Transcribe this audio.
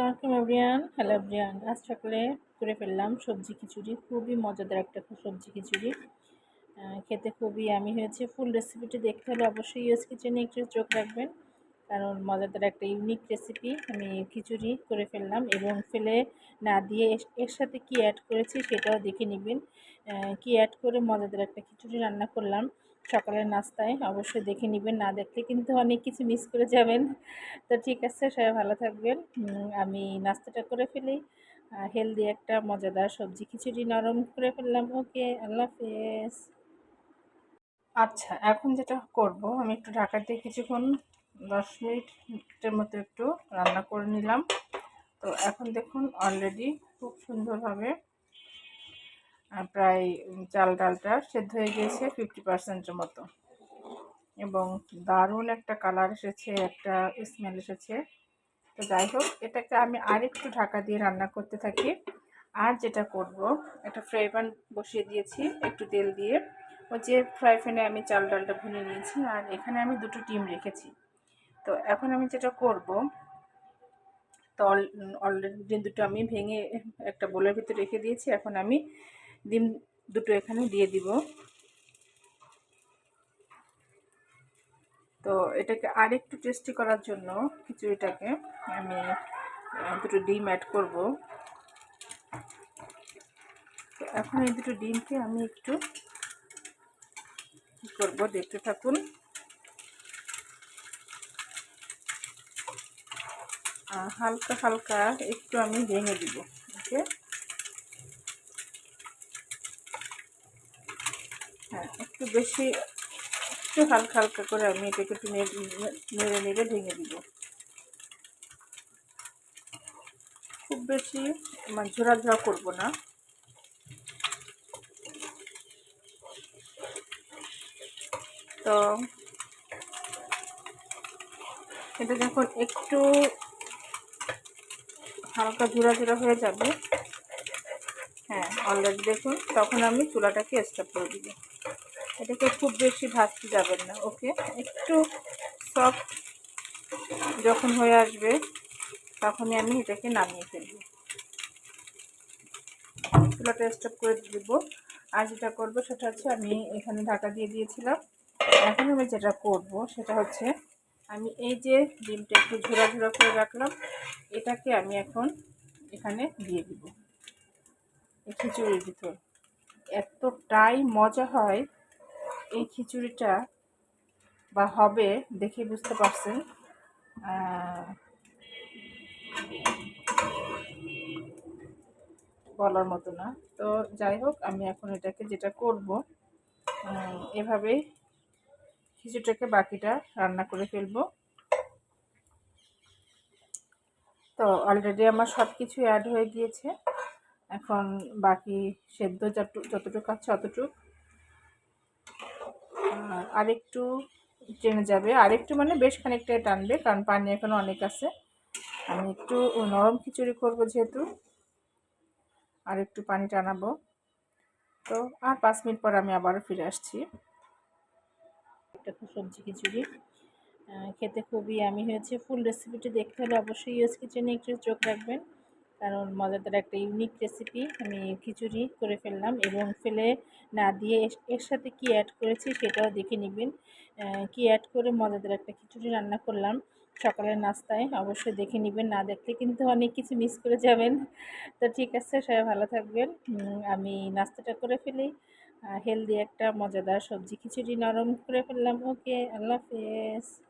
আসসালামু everyone hello everyone আজ সকালে করে ফেললাম সবজি খিচুড়ি। খুবই মজাদার একটা সবজি খিচুড়ি। খেতে খুবই আমি হয়েছে ফুল রেসিপিটি দেখতে হলে অবশ্যই ইউএস কিচেনে একটু চোখ রাখবেন। কারণ মজাদার একটা ইউনিক রেসিপি আমি খিচুড়ি করে ফেললাম এবং ফেলে না দিয়ে এর- সাথে কি অ্যাড করেছি সেটাও দেখে নেবেন। কি অ্যাড করে মজাদার একটা খিচুড়ি রান্না করলাম। সকালের নাস্তায় অবশ্যই দেখে নেবেন, না দেখলে কিন্তু অনেক কিছু মিস করে যাবেন। তো ঠিক আছে, সবাই ভালো থাকবেন। আমি নাস্তাটা করে ফেলি। হেলদি একটা মজাদার সবজি খিচুড়ি নরম করে ফেললাম। ওকে, আল্লাহ হাফেজ। আচ্ছা এখন যেটা করব, আমি একটু ঢাকা দিয়ে কিছুক্ষণ দশ মিনিটের মতো একটু রান্না করে নিলাম। তো এখন দেখুন অলরেডি খুব সুন্দরভাবে প্রায় চাল ডালটা সেদ্ধ হয়ে গিয়েছে ফিফটি পার্সেন্টের মতো। এবং দারুণ একটা কালার এসেছে, একটা স্মেল এসেছে। তো যাই হোক, এটাকে আমি আরেকটু ঢাকা দিয়ে রান্না করতে থাকি। আর যেটা করব, একটা ফ্রাই প্যান বসিয়ে দিয়েছি একটু তেল দিয়ে। ওই যে ফ্রাই প্যানে আমি চাল ডালটা ভুনে নিয়েছি আর এখানে আমি দুটো ডিম রেখেছি। তো এখন আমি যেটা করব তো অলরেডি দুটো আমি ভেঙে একটা বোলের ভিতরে রেখে দিয়েছি। এখন আমি ডিম দুটো এখানে দিয়ে দিব। তো এটাকে আরেকটু টেস্টি করার জন্য খিচুড়িটাকে আমি দুটো ডিম অ্যাড করব। তো এখন এই দুটো ডিমকে আমি একটু কী করব, দেখতে থাকুন। হালকা হালকা একটু আমি ভেঙে দিব ওকে হ্যাঁ একটু বেশি, একটু হালকা হালকা করে আমি এটাকে একটু নেড়ে নেড়ে ভেঙে দিব। খুব বেশি মানে ঝোড়া করব না। তো, এটা যখন একটু হালকা ঝুরা হয়ে যাবে অলরেডি দেখুন, তখন আমি চুলাটাকে স্টপ করে দিব। এটাকে খুব বেশি ভাজতে যাবেন না ওকে একটু সফট যখন হয়ে আসবে, তখনই আমি এটাকে নামিয়ে ফেলব। চুলাটা স্টপ করে দিব। আর যেটা করব, সেটা হচ্ছে আমি এখানে ঢাকা দিয়ে দিয়েছিলাম। এখন আমি যেটা করব, সেটা হচ্ছে আমি এই যে ডিমটা একটু ঝোড়া ঝোড়া করে রাখলাম, এটাকে আমি এখন এখানে দিয়ে দিব। এই খিচুড়ির ভিতর। এতটাই মজা হয় এই খিচুড়িটা বা হবে দেখে বুঝতে পারছেন। বলার মতো না। তো যাই হোক আমি এখন এটাকে যেটা করব উম, এভাবেই খিচুড়িটাকে বাকিটা রান্না করে ফেলব। তো অলরেডি আমার সব কিছু অ্যাড হয়ে গিয়েছে। এখন বাকি সেদ্ধ যত যতটুকু আছে অতটুকু। আরেকটু টেনে যাবে। আরেকটু মানে বেশ খানিকটাই টানবে, কারণ পানি এখনও অনেক আছে। আমি একটু নরম খিচুড়ি করব যেহেতু, আর একটু পানি টানাবো। তো আর পাঁচ মিনিট পর আমি আবারও ফিরে আসছি। সবজি খিচুড়ি। খেতে খুবই আমি হয়েছে। ফুল রেসিপিটি দেখতে হলে অবশ্যই ইউএস কিচেনে একটু চোখ রাখবেন। কারণ মজাদার একটা ইউনিক রেসিপি আমি খিচুড়ি করে ফেললাম এবং ফেলে না দিয়ে এর- সাথে কি অ্যাড করেছি সেটাও দেখে নেবেন। কি অ্যাড করে মজাদার একটা খিচুড়ি রান্না করলাম সকালের নাস্তায় অবশ্যই দেখে নেবেন, না দেখলে কিন্তু অনেক কিছু মিস করে যাবেন। তো ঠিক আছে, সবাই ভালো থাকবেন। আমি নাস্তাটা করে ফেলি। হেলদি একটা মজাদার সবজি খিচুড়ি নরম করে ফেললাম। ওকে আল্লাহ হাফেজ।